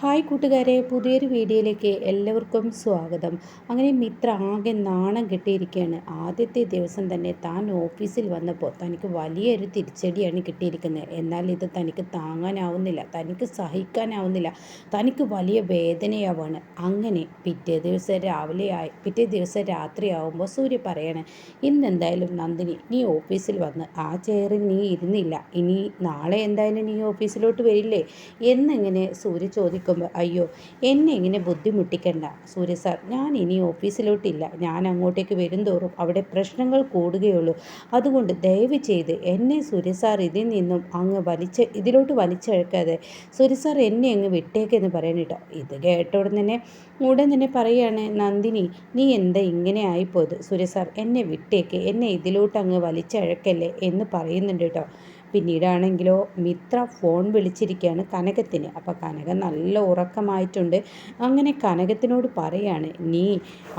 Hi കൂട്ടുകാരെ പുതിയൊരു വീഡിയോയിലേക്ക് എല്ലാവർക്കും സ്വാഗതം. അങ്ങനെ മിത്ര ആകെ നാണം കിട്ടിയിരിക്കുകയാണ്. ആദ്യത്തെ ദിവസം തന്നെ താൻ ഓഫീസിൽ വന്നപ്പോൾ തനിക്ക് വലിയൊരു തിരിച്ചടിയാണ് കിട്ടിയിരിക്കുന്നത്. എന്നാൽ ഇത് തനിക്ക് താങ്ങാനാവുന്നില്ല തനിക്ക് സഹിക്കാനാവുന്നില്ല തനിക്ക് വലിയ വേദനയാവാണ്. അങ്ങനെ പിറ്റേ ദിവസം രാവിലെ ആയി പിറ്റേ ദിവസം രാത്രി രാത്രിയാവുമ്പോൾ സൂര്യ പറയാണ് ഇന്നെന്തായാലും നന്ദിനി നീ ഓഫീസിൽ വന്ന് ആ ചെയറിൽ നീ ഇരുന്നില്ല. ഇനി നാളെ എന്തായാലും നീ ഓഫീസിലോട്ട് വരില്ലേ? എന്നിങ്ങനെ സൂര്യ ചോദിക്കും നിൽക്കുമ്പോൾ അയ്യോ എന്നെ ഇങ്ങനെ ബുദ്ധിമുട്ടിക്കണ്ട സൂര്യ സാർ. ഞാൻ ഇനി ഓഫീസിലോട്ടില്ല. ഞാൻ അങ്ങോട്ടേക്ക് വരും തോറും അവിടെ പ്രശ്നങ്ങൾ കൂടുകയുള്ളൂ. അതുകൊണ്ട് ദയവ് ചെയ്ത് എന്നെ സൂര്യ സാർ ഇതിൽ നിന്നും അങ്ങ് വലിച്ച ഇതിലോട്ട് വലിച്ചഴക്കാതെ സൂര്യ സാർ എന്നെ അങ്ങ് വിട്ടേക്കെന്ന് പറയണിട്ടോ ഇത് കേട്ട ഉടൻ തന്നെ ഉടൻ തന്നെ പറയാണ് നന്ദിനി നീ എന്താ ഇങ്ങനെ ആയിപ്പോയത്? സൂര്യ സാർ എന്നെ വിട്ടേക്ക്. എന്നെ ഇതിലോട്ട് അങ്ങ് വലിച്ചഴക്കല്ലേ? എന്ന് പറയുന്നുണ്ട് കേട്ടോ. പിന്നീടാണെങ്കിലോ മിത്ര ഫോൺ വിളിച്ചിരിക്കുകയാണ് കനകത്തിന്. അപ്പോൾ കനക നല്ല ഉറക്കമായിട്ടുണ്ട്. അങ്ങനെ കനകത്തിനോട് പറയാണ് നീ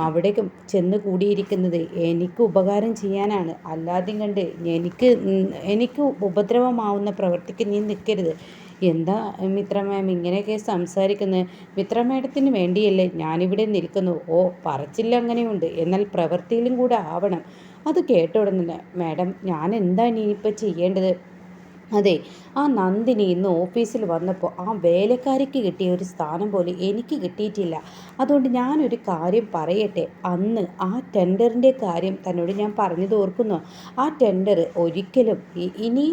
അവിടെ ചെന്ന് കൂടിയിരിക്കുന്നത് എനിക്ക് ഉപകാരം ചെയ്യാനാണ്. അല്ലാതെ കണ്ട് എനിക്ക് എനിക്ക് ഉപദ്രവമാവുന്ന പ്രവൃത്തിക്ക് നീ നിൽക്കരുത്. എന്താ മിത്ര മാം ഇങ്ങനെയൊക്കെ സംസാരിക്കുന്നത്? മിത്ര മാഡത്തിന് വേണ്ടിയല്ലേ ഞാനിവിടെ നിൽക്കുന്നു. ഓ പറച്ചില്ല അങ്ങനെയുണ്ട്. എന്നാൽ പ്രവൃത്തിയിലും കൂടെ ആവണം. അത് കേട്ട ഉടനെ മാഡം ഞാൻ എന്താണ് ഇനിയിപ്പോൾ ചെയ്യേണ്ടത്? അതെ ആ നന്ദിനി ഇന്ന് ഓഫീസിൽ വന്നപ്പോൾ ആ വേലക്കാരിക്ക് കിട്ടിയ ഒരു സ്ഥാനം പോലെ എനിക്ക് കിട്ടിയിട്ടില്ല. അതുകൊണ്ട് ഞാനൊരു കാര്യം പറയട്ടെ. അന്ന് ആ ടെൻഡറിന്റെ കാര്യം തന്നോട് ഞാൻ പറഞ്ഞു ഓർക്കുന്നു. ആ ടെൻഡർ ഒരിക്കലും ഇനി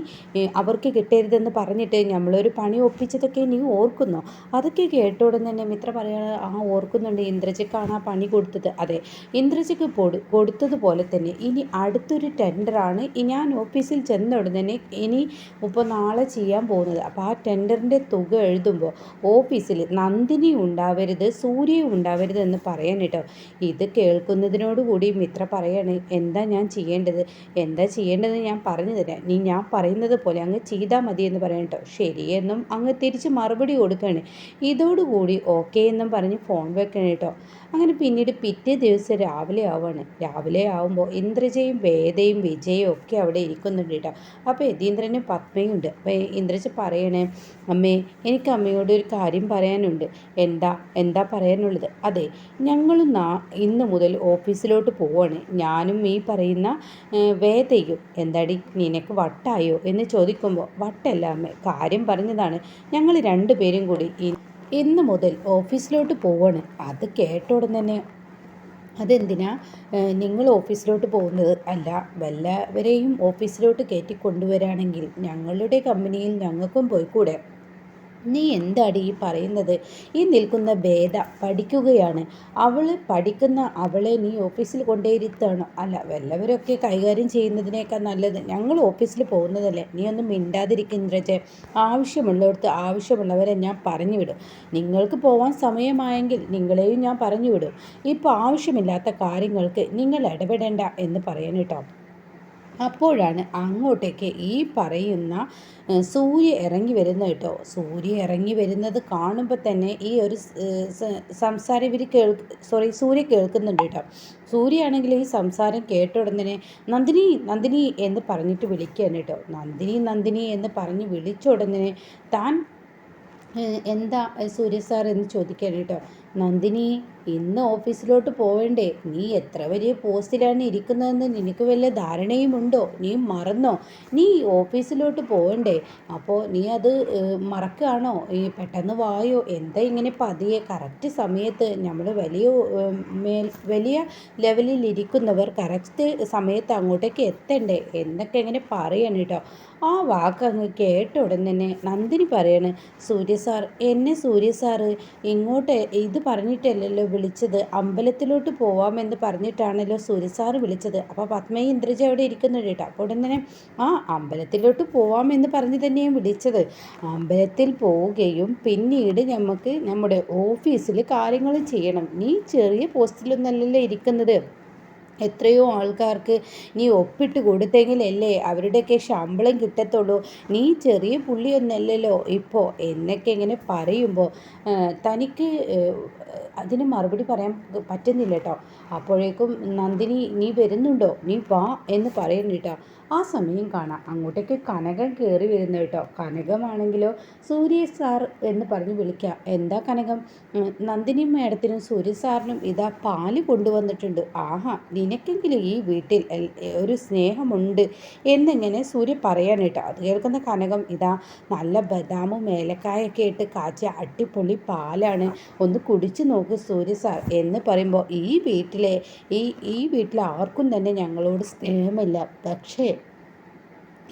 അവർക്ക് കിട്ടരുതെന്ന് പറഞ്ഞിട്ട് നമ്മളൊരു പണി ഒപ്പിച്ചതൊക്കെ നീ ഓർക്കുന്നു. അതൊക്കെ കേട്ടോടെ തന്നെ മിത്ര പറയാൻ ആ ഓർക്കുന്നുണ്ട് ഇന്ദ്രജിക്കാണ് ആ പണി കൊടുത്തത്. അതെ ഇന്ദ്രജിക്ക് കൊടുത്തതുപോലെ തന്നെ ഇനി അടുത്തൊരു ടെൻഡറാണ് ഞാൻ ഓഫീസിൽ ചെന്ന ഉടനെ ഇനി ഇപ്പോൾ നാളെ ചെയ്യാൻ പോകുന്നത്. അപ്പോൾ ആ ടെൻഡറിന്റെ തുക എഴുതുമ്പോൾ ഓഫീസിൽ നന്ദിനി ഉണ്ടാവരുത് സൂര്യ ഉണ്ടാവരുത് എന്ന് പറയാൻ കേട്ടോ. ഇത് കേൾക്കുന്നതിനോടുകൂടി മിത്ര പറയാണ് എന്താ ഞാൻ ചെയ്യേണ്ടത്? എന്താ ചെയ്യേണ്ടത് ഞാൻ പറഞ്ഞു തരാം നീ ഞാൻ പറയുന്നത് പോലെ അങ്ങ് ചെയ്താൽ മതി എന്ന് പറയാൻ കേട്ടോ. ശരിയെന്നും അങ്ങ് തിരിച്ച് മറുപടി കൊടുക്കുകയാണ് ഇതോടുകൂടി ഓക്കെ എന്നും പറഞ്ഞ് ഫോൺ വെക്കണം കേട്ടോ. അങ്ങനെ പിന്നീട് പിറ്റേ ദിവസം രാവിലെ ആവുകയാണ് രാവിലെ ആവുമ്പോൾ ഇന്ദ്രജയും വേദയും വിജയും ഒക്കെ അവിടെ ഇരിക്കുന്നുണ്ട് കേട്ടോ. അപ്പോൾ യതീന്ദ്രനും പത്മയുണ്ട് അപ്പോൾ ഇന്ദ്രജ പറയണേ അമ്മേ എനിക്ക് അമ്മയോട് ഒരു കാര്യം പറയാനുണ്ട്. എന്താ എന്താ പറയാനുള്ളത്? അതെ ഞങ്ങൾ ഇന്ന് മുതൽ ഓഫീസിലോട്ട് പോവാണ്. ഞാനും ഈ പറയുന്ന വേദയും എന്താടി നിനക്ക് വട്ടായോ എന്ന് ചോദിക്കുമ്പോൾ വട്ടല്ല അമ്മേ കാര്യം പറഞ്ഞതാണ്. ഞങ്ങൾ രണ്ടുപേരും കൂടി ഇന്ന് മുതൽ ഓഫീസിലോട്ട് പോവാണ്. അത് കേട്ട ഉടൻ തന്നെ അതെന്തിനാ? നിങ്ങൾ ഓഫീസിലോട്ട് പോകുന്നത്? അല്ല വല്ലവരെയും ഓഫീസിലോട്ട് കയറ്റി കൊണ്ടുവരാണെങ്കിൽ ഞങ്ങളുടെ കമ്പനിയിൽ ഞങ്ങൾക്കും പോയിക്കൂടെ? നീ എന്താടി ഈ പറയുന്നത്? ഈ നിൽക്കുന്ന ഭേദ പഠിക്കുകയാണ്. അവൾ പഠിക്കുന്ന അവളെ നീ ഓഫീസിൽ കൊണ്ടേയിരുത്താണോ അല്ല വല്ലവരൊക്കെ കൈകാര്യം ചെയ്യുന്നതിനേക്കാൾ നല്ലത് ഞങ്ങൾ ഓഫീസിൽ പോകുന്നതല്ലേ. നീ ഒന്നും മിണ്ടാതിരിക്കുന്നേ ആവശ്യമുള്ളിടത്ത് ആവശ്യമുള്ളവരെ ഞാൻ പറഞ്ഞു വിടും നിങ്ങൾക്ക് പോവാൻ സമയമായെങ്കിൽ നിങ്ങളെയും ഞാൻ പറഞ്ഞു വിടും ഇപ്പോൾ ആവശ്യമില്ലാത്ത കാര്യങ്ങൾക്ക് നിങ്ങൾ ഇടപെടേണ്ട എന്ന് പറയാൻ കേട്ടോ അപ്പോഴാണ് അങ്ങോട്ടേക്ക് ഈ പറയുന്ന സൂര്യ ഇറങ്ങി വരുന്നത് കേട്ടോ. സൂര്യ ഇറങ്ങി വരുന്നത് കാണുമ്പോൾ തന്നെ ഈ ഒരു സംസാരം ഇവർ കേൾ സോറി സൂര്യ കേൾക്കുന്നുണ്ട് കേട്ടോ. സൂര്യയാണെങ്കിൽ ഈ സംസാരം കേട്ട ഉടനെ നന്ദിനി നന്ദിനി എന്ന് പറഞ്ഞിട്ട് വിളിക്കുകയാണ് കേട്ടോ. നന്ദിനി നന്ദിനി എന്ന് പറഞ്ഞ് വിളിച്ച ഉടനെ താൻ എന്താ സൂര്യ സാർ എന്ന് ചോദിക്കാൻ കേട്ടോ. നന്ദിനി ഇന്ന് ഓഫീസിലോട്ട് പോവേണ്ടേ? നീ എത്ര വലിയ പോസ്റ്റിലാണ് ഇരിക്കുന്നതെന്ന് നിനക്ക് വല്ല ധാരണയുമുണ്ടോ? നീ മറന്നോ? നീ ഓഫീസിലോട്ട് പോകണ്ടേ അപ്പോൾ നീ അത് മറക്കുകയാണോ ഈ പെട്ടെന്ന് വായോ? എന്താ ഇങ്ങനെ പതിയെ? കറക്റ്റ് സമയത്ത് നമ്മൾ വലിയ മേൽ വലിയ ലെവലിൽ ഇരിക്കുന്നവർ കറക്റ്റ് സമയത്ത് അങ്ങോട്ടേക്ക് എത്തണ്ടേ? എന്നൊക്കെ ഇങ്ങനെ പറയണം കേട്ടോ ആ വാക്ക് അങ്ങ് കേട്ട ഉടൻ തന്നെ നന്ദിനി പറയാണ് സൂര്യ സാർ എന്നെ സൂര്യ സാറ് ഇങ്ങോട്ട് ഇത് പറഞ്ഞിട്ടല്ലല്ലോ വിളിച്ചത് അമ്പലത്തിലോട്ട് പോവാമെന്ന് പറഞ്ഞിട്ടാണല്ലോ സൂര്യസാറ് വിളിച്ചത്. അപ്പോൾ പത്മയും ഇന്ദ്രജ അവിടെ ഇരിക്കുന്നുണ്ട് കേട്ടോ അപ്പോൾ ഉടനെ ആ അമ്പലത്തിലോട്ട് പോവാമെന്ന് പറഞ്ഞ് തന്നെയാണ് വിളിച്ചത്. അമ്പലത്തിൽ പോവുകയും പിന്നീട് നമുക്ക് നമ്മുടെ ഓഫീസിൽ കാര്യങ്ങൾ ചെയ്യണം. നീ ചെറിയ പോസ്റ്റിലൊന്നല്ലല്ലോ ഇരിക്കുന്നത്. എത്രയോ ആൾക്കാർക്ക് നീ ഒപ്പിട്ട് കൊടുത്തെങ്കിലല്ലേ അവരുടെയൊക്കെ ശമ്പളം കിട്ടത്തുള്ളൂ. നീ ചെറിയ പുള്ളിയൊന്നല്ലല്ലോ. ഇപ്പോൾ എന്നൊക്കെ ഇങ്ങനെ പറയുമ്പോൾ തനിക്ക് അതിന് മറുപടി പറയാൻ പറ്റുന്നില്ല കേട്ടോ അപ്പോഴേക്കും നന്ദിനി നീ വരുന്നുണ്ടോ? നീ വാ എന്ന് പറയുന്നു കേട്ടോ. ആ സമയം കാണാം. അങ്ങോട്ടേക്ക് കനകം കയറി വരുന്നു കേട്ടോ. കനകമാണെങ്കിലോ സൂര്യ സാർ എന്ന് പറഞ്ഞ് വിളിക്കാം. എന്താ കനകം? നന്ദിനി മേഡത്തിനും സൂര്യ സാറിനും ഇതാ പാൽ കൊണ്ടുവന്നിട്ടുണ്ട്. ആഹാ നിനക്കെങ്കിലും ഈ വീട്ടിൽ ഒരു സ്നേഹമുണ്ട് എന്നിങ്ങനെ സൂര്യ പറയാൻ കേട്ടോ. അത് കേൾക്കുന്ന കനകം ഇതാ നല്ല ബദാമും ഏലക്കായൊക്കെ ഇട്ട് കാച്ചിയ അട്ടിപ്പൊളി പാലാണ്. ഒന്ന് കുടിച്ചു നോക്ക് സൂര്യ സാർ എന്ന് പറയുമ്പോൾ ഈ വീട്ടിലെ ഈ ഈ വീട്ടിൽ ആർക്കും തന്നെ ഞങ്ങളോട് സ്നേഹമില്ല. പക്ഷേ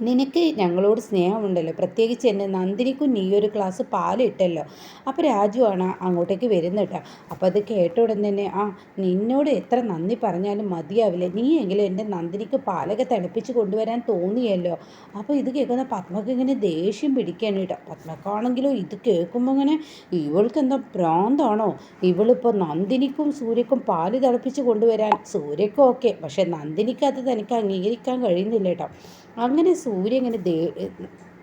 നിനക്ക് ഞങ്ങളോട് സ്നേഹമുണ്ടല്ലോ. പ്രത്യേകിച്ച് എന്നെ നന്ദിനിക്കും നീ ഒരു ഗ്ലാസ് പാലിട്ടല്ലോ. അപ്പോൾ രാജുവാണ് അങ്ങോട്ടേക്ക് വരുന്നത് കേട്ടോ. അപ്പോൾ അത് കേട്ട ഉടൻ തന്നെ ആ നിന്നോട് എത്ര നന്ദി പറഞ്ഞാലും മതിയാവില്ല. നീ എങ്കിലും എന്റെ നന്ദിനിക്ക് പാലൊക്കെ തിളപ്പിച്ച് കൊണ്ടുവരാൻ തോന്നിയല്ലോ. അപ്പോൾ ഇത് കേൾക്കുന്ന പത്മക്ക് ഇങ്ങനെ ദേഷ്യം പിടിക്കാൻ കേട്ടോ. പത്മക്കാണെങ്കിലും ഇത് കേൾക്കുമ്പോൾ ഇങ്ങനെ ഇവൾക്ക് എന്താ ഭ്രാന്താണോ? ഇവളിപ്പോൾ നന്ദിനിക്കും സൂര്യക്കും പാൽ തിളപ്പിച്ച് കൊണ്ടുവരാൻ സൂര്യക്കും ഓക്കെ പക്ഷേ നന്ദിനിക്ക് അത് തനിക്ക് അംഗീകരിക്കാൻ കഴിയുന്നില്ല കേട്ടോ. അങ്ങനെ സൂര്യ ഇങ്ങനെ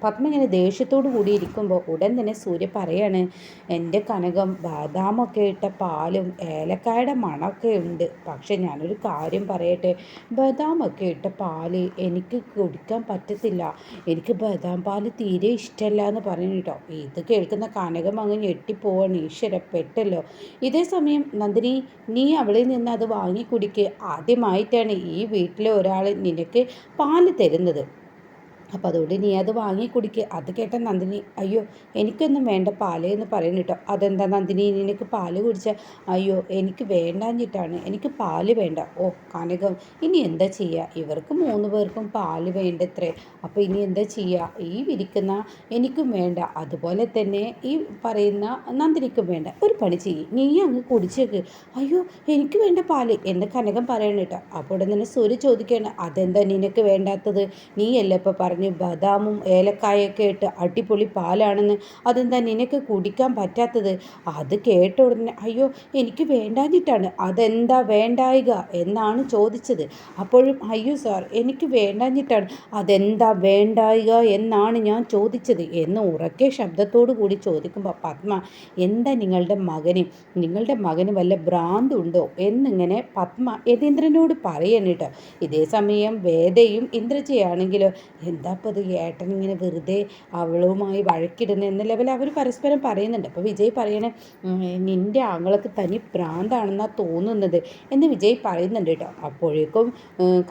പത്മ ഇങ്ങനെ ദേഷ്യത്തോടു കൂടി ഇരിക്കുമ്പോൾ ഉടൻ തന്നെ സൂര്യ പറയാണ് എന്റെ കനകം ബാദാമൊക്കെ ഇട്ട പാലും ഏലക്കായുടെ മണമൊക്കെ ഉണ്ട്. പക്ഷെ ഞാനൊരു കാര്യം പറയട്ടെ ബദാമൊക്കെ ഇട്ട പാൽ എനിക്ക് കുടിക്കാൻ പറ്റത്തില്ല. എനിക്ക് ബദാം പാൽ തീരെ ഇഷ്ടമല്ല എന്ന് പറഞ്ഞു കേട്ടോ. ഇത് കേൾക്കുന്ന കനകം അങ്ങ് ഞെട്ടിപ്പോവാണ്. ഈശ്വര പെട്ടല്ലോ. ഇതേ സമയം നന്ദിനി നീ അവളിൽ നിന്ന് അത് വാങ്ങി കുടിക്ക്. ആദ്യമായിട്ടാണ് ഈ വീട്ടിലെ ഒരാൾ നിനക്ക് പാൽ തരുന്നത്. അപ്പോൾ അതുകൊണ്ട് നീ അത് വാങ്ങി കുടിക്കുക അത് കേട്ട നന്ദിനി അയ്യോ എനിക്കൊന്നും വേണ്ട പാൽ എന്ന് പറയുന്നു കേട്ടോ അതെന്താ നന്ദിനി നിനക്ക് പാൽ കുടിച്ച? അയ്യോ എനിക്ക് വേണ്ടാഞ്ഞിട്ടാണ്. എനിക്ക് പാൽ വേണ്ട. ഓ കനകം ഇനി എന്താ ചെയ്യുക ഇവർക്ക് മൂന്ന് പേർക്കും പാൽ വേണ്ടത്രേ. അപ്പോൾ ഇനി എന്താ ചെയ്യുക ഈ വിരിക്കുന്ന എനിക്കും വേണ്ട. അതുപോലെ തന്നെ ഈ പറയുന്ന നന്ദിനിക്കും വേണ്ട. ഒരു പണി ചെയ്യും. നീ അങ്ങ് കുടിച്ചേക്ക്. അയ്യോ എനിക്ക് വേണ്ട പാൽ. എന്ന് കനകം പറയണം കേട്ടോ അപ്പോൾ ഉടനെ സൂര്യ ചോദിക്കുകയാണ് അതെന്താ നിനക്ക് വേണ്ടാത്തത്? നീയല്ലേ ഇപ്പോൾ പറഞ്ഞു പറഞ്ഞ് ബദാമും ഏലക്കായൊക്കെ ഇട്ട് അടിപൊളി പാലാണെന്ന് അതെന്താ നിനക്ക് കുടിക്കാൻ പറ്റാത്തത്? അത് കേട്ട ഉടനെ അയ്യോ എനിക്ക് വേണ്ടാഞ്ഞിട്ടാണ്. അതെന്താ വേണ്ടായിക? എന്നാണ് ചോദിച്ചത്. അപ്പോഴും അയ്യോ സാർ എനിക്ക് വേണ്ടാഞ്ഞിട്ടാണ്. അതെന്താ വേണ്ടായിക? എന്നാണ് ഞാൻ ചോദിച്ചത്. എന്ന് ഉറക്കെ ശബ്ദത്തോടു കൂടി ചോദിക്കുമ്പോൾ പത്മ എന്താ നിങ്ങളുടെ മകന്? നിങ്ങളുടെ മകന് വല്ല ഭ്രാന്തുണ്ടോ? എന്നിങ്ങനെ പത്മ യതീന്ദ്രനോട് പറയണിട്ടോ ഇതേ സമയം വേദയും ഇന്ദ്രജയാണെങ്കിലോ എന്താ എന്താ അത് ഏട്ടൻ ഇങ്ങനെ വെറുതെ അവളുമായി വഴക്കിടുന്നത് എന്ന ലെവൽ അവർ പരസ്പരം പറയുന്നുണ്ട്. അപ്പോൾ വിജയ് പറയണേ നിന്റെ ആങ്ങളൊക്കെ തനി ഭ്രാന്താണെന്നാണ് തോന്നുന്നത് എന്ന് വിജയ് പറയുന്നുണ്ട് കേട്ടോ. അപ്പോഴേക്കും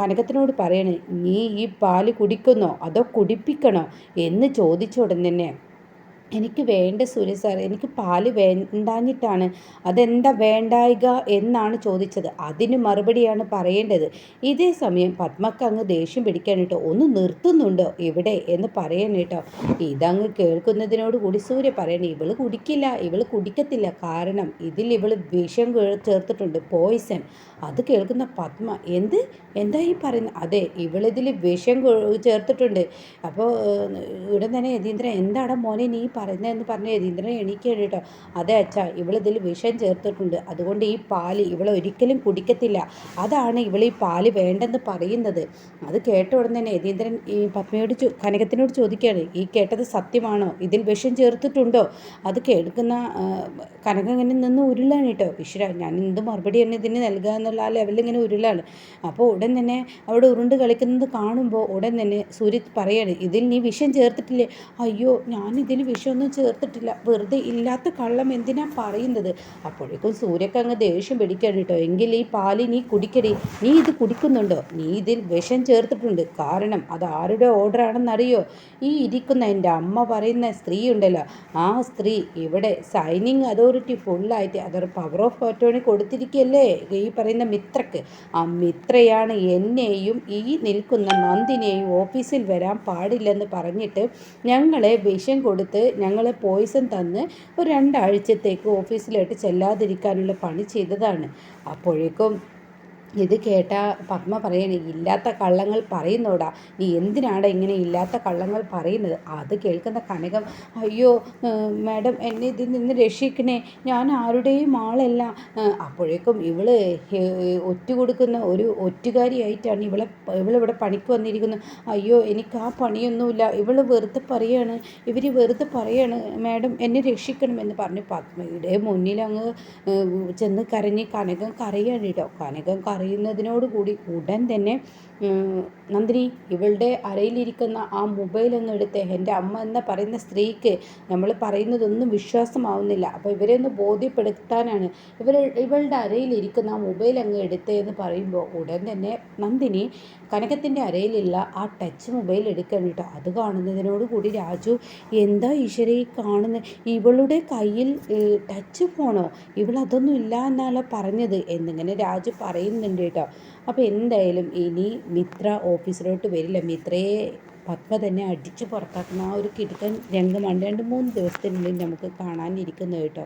കനകത്തിനോട് പറയണേ നീ ഈ പാൽ കുടിക്കുന്നോ? അതോ കുടിപ്പിക്കണോ? എന്ന് ചോദിച്ച ഉടൻ തന്നെ എനിക്ക് വേണ്ട സൂര്യ സാർ എനിക്ക് പാൽ വേണ്ടാഞ്ഞിട്ടാണ്. അതെന്താ വേണ്ടായിക എന്നാണ് ചോദിച്ചത്. അതിന് മറുപടിയാണ് പറയേണ്ടത്. ഇതേ സമയം പത്മക്ക് അങ്ങ് ദേഷ്യം പിടിക്കാൻ കേട്ടോ ഒന്ന് നിർത്തുന്നുണ്ടോ ഇവിടെ? എന്ന് പറയാൻ കേട്ടോ. ഇതങ്ങ് കേൾക്കുന്നതിനോട് കൂടി സൂര്യ പറയണേ ഇവൾ കുടിക്കില്ല ഇവൾ കുടിക്കത്തില്ല. കാരണം ഇതിൽ ഇവൾ വിഷം ചേർത്തിട്ടുണ്ട് പോയിസൺ അത് കേൾക്കുന്ന പത്മ എന്ത്? എന്താ ഈ പറയുന്നത് അതെ ഇവളിതിൽ വിഷം ചേർത്തിട്ടുണ്ട്. അപ്പോൾ ഇവിടെ തന്നെ യതീന്ദ്രൻ എന്താടാ മോനെ നീ പറയുന്നതെന്ന് പറഞ്ഞ് യതീന്ദ്രൻ എണീക്കുകയാണ് കേട്ടോ. അതെ അച്ഛാ ഇവളിതിൽ വിഷം ചേർത്തിട്ടുണ്ട്. അതുകൊണ്ട് ഈ പാൽ ഇവളെ ഒരിക്കലും കുടിക്കത്തില്ല. അതാണ് ഇവൾ ഈ പാൽ വേണ്ടെന്ന് പറയുന്നത്. അത് കേട്ട ഉടനെ തന്നെ യതീന്ദ്രൻ ഈ പത്മയോട് കനകത്തിനോട് ചോദിക്കുകയാണ് ഈ കേട്ടത് സത്യമാണോ? ഇതിൽ വിഷം ചേർത്തിട്ടുണ്ടോ? അത് കേൾക്കുന്ന കനകം ഇങ്ങനെ നിന്ന് ഉരുളാണ് കേട്ടോ. ഈശ്വര ഞാൻ എന്ത് മറുപടിയാണ് ഇതിന് നൽകുക എന്നുള്ള ആ ലെവലിൽ ഇങ്ങനെ ഉരുളാണ്. അപ്പോൾ ഉടൻ തന്നെ അവിടെ ഉരുണ്ട് കളിക്കുന്നത് കാണുമ്പോൾ ഉടൻ തന്നെ സൂര്യ പറയാണ് ഇതിൽ നീ വിഷം ചേർത്തിട്ടില്ലേ? അയ്യോ ഞാൻ ഇതിൽ വിഷമൊന്നും ചേർത്തിട്ടില്ല. വെറുതെ ഇല്ലാത്ത കള്ളം എന്തിനാ പറയുന്നത്? അപ്പോഴേക്കും സൂര്യക്ക് അങ്ങ് ദേഷ്യം പിടിക്കണം കേട്ടോ. എങ്കിൽ ഈ പാൽ നീ കുടിക്കടി. നീ ഇത് കുടിക്കുന്നുണ്ടോ? നീ ഇതിൽ വിഷം ചേർത്തിട്ടുണ്ട്. കാരണം അത് ആരുടെ ഓർഡർ ആണെന്നറിയോ? ഈ ഇരിക്കുന്ന എന്റെ അമ്മ പറയുന്ന സ്ത്രീ ഉണ്ടല്ലോ. ആ സ്ത്രീ ഇവിടെ സൈനിങ് അതോറിറ്റി ഫുള്ളായിട്ട് അതൊരു പവർ ഓഫ് അറ്റോണി കൊടുത്തിരിക്കുകയല്ലേ? ഈ പറയുന്ന മിത്രക്ക്. ആ മിത്രയാണ് എന്നെയും ഈ നിൽക്കുന്ന നന്ദിനെയും ഓഫീസിൽ വരാൻ പാടില്ലെന്ന് പറഞ്ഞിട്ട് ഞങ്ങളെ വിഷം കൊടുത്ത് ഞങ്ങളെ പോയിസൺ തന്ന് ഒരു രണ്ടാഴ്ചത്തേക്ക് ഓഫീസിലോട്ട് ചെല്ലാതിരിക്കാനുള്ള പണി ചെയ്തതാണ്. അപ്പോഴേക്കും ഇത് കേട്ട പത്മ പറയണ ഇല്ലാത്ത കള്ളങ്ങൾ പറയുന്നോടാ. നീ എന്തിനാണ് ഇങ്ങനെ ഇല്ലാത്ത കള്ളങ്ങൾ പറയുന്നത്? അത് കേൾക്കുന്ന കനകം അയ്യോ മാഡം എന്നെ ഇതിൽ നിന്ന് രക്ഷിക്കണേ ഞാൻ ആരുടെയും ആളല്ല. അപ്പോഴേക്കും ഇവൾ ഒറ്റ കൊടുക്കുന്ന ഒരു ഒറ്റുകാരിയായിട്ടാണ് ഇവളെ ഇവളിവിടെ പണിക്ക് വന്നിരിക്കുന്നത്. അയ്യോ എനിക്ക് ആ പണിയൊന്നുമില്ല ഇവൾ വെറുതെ പറയാണ് ഇവർ വെറുതെ പറയാണ് മാഡം എന്നെ രക്ഷിക്കണമെന്ന് പറഞ്ഞ് പത്മയുടെ മുന്നിൽ അങ്ങ് ചെന്ന് കരഞ്ഞ് കനകം കരയാണ് കേട്ടോ. കനകം അറിയുന്നതിനോടുകൂടി ഉടൻ തന്നെ നന്ദിനി ഇവളുടെ അരയിലിരിക്കുന്ന ആ മൊബൈൽ ഒന്ന് എടുത്ത്. എന്റെ അമ്മ എന്ന് പറയുന്ന സ്ത്രീക്ക് നമ്മൾ പറയുന്നതൊന്നും വിശ്വാസമാവുന്നില്ല. അപ്പോൾ ഇവരെ ഒന്ന് ബോധ്യപ്പെടുത്താനാണ്. ഇവർ ഇവളുടെ അരയിലിരിക്കുന്ന ആ മൊബൈൽ അങ്ങ് എടുത്തേ എന്ന് പറയുമ്പോൾ ഉടൻ തന്നെ നന്ദിനി കനകത്തിന്റെ അരയിലുള്ള ആ ടച്ച് മൊബൈൽ എടുക്കണം കേട്ടോ. അത് കാണുന്നതിനോട് കൂടി രാജു എന്താ ഈശ്വര ഈ കാണുന്ന? ഇവളുടെ കയ്യിൽ ടച്ച് ഫോണോ ഇവളതൊന്നും ഇല്ല എന്നാണ് പറഞ്ഞത്. എന്നിങ്ങനെ രാജു പറയുന്നുണ്ട് കേട്ടോ. അപ്പോൾ എന്തായാലും ഇനി മിത്ര ഓഫീസിലോട്ട് വരില്ല. മിത്രയെ പത്മ തന്നെ അടിച്ചു പുറത്താക്കുന്ന ആ ഒരു കിടുക്കൻ രംഗമാണ് രണ്ട് മൂന്ന് ദിവസത്തിനുള്ളിൽ നമുക്ക് കാണാനിരിക്കുന്നത് കേട്ടോ.